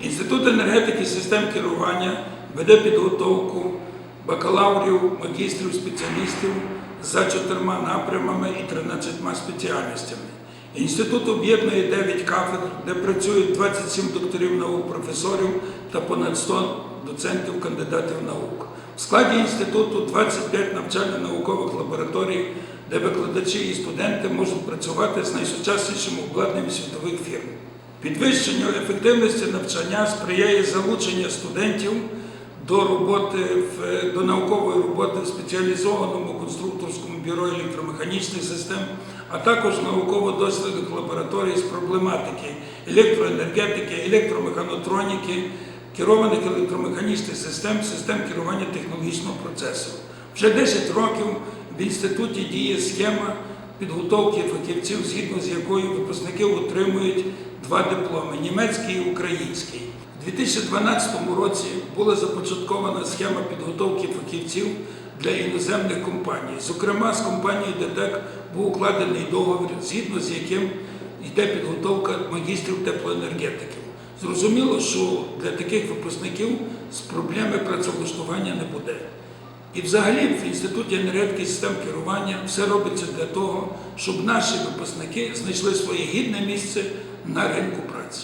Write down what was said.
Інститут енергетики систем керування веде підготовку бакалаврів, магістрів, спеціалістів за чотирма напрямами і 13 спеціальностями. Інститут об'єднує 9 кафедр, де працюють 27 докторів наук, професорів та понад 100 доцентів, кандидатів наук. В складі інституту 25 навчально-наукових лабораторій, де викладачі і студенти можуть працювати з найсучаснішим обладнанням світових фірм. Підвищенню ефективності навчання сприяє залучення студентів до роботи до наукової роботи в спеціалізованому конструкторському бюро електромеханічних систем, а також науково-дослідних лабораторій з проблематики електроенергетики, електромеханотроніки, керованих електромеханічних систем, систем керування технологічного процесу. Вже 10 років в інституті діє схема підготовки фахівців, згідно з якою випускники отримують два дипломи німецький і український. У 2012 році була започаткована схема підготовки фахівців для іноземних компаній. Зокрема, з компанією ДТЕК був укладений договір, згідно з яким йде підготовка магістрів теплоенергетиків. Зрозуміло, що для таких випускників з проблеми працевлаштування не буде. І взагалі в Інституті енергетики систем керування все робиться для того, щоб наші випускники знайшли своє гідне місце на ринку праці.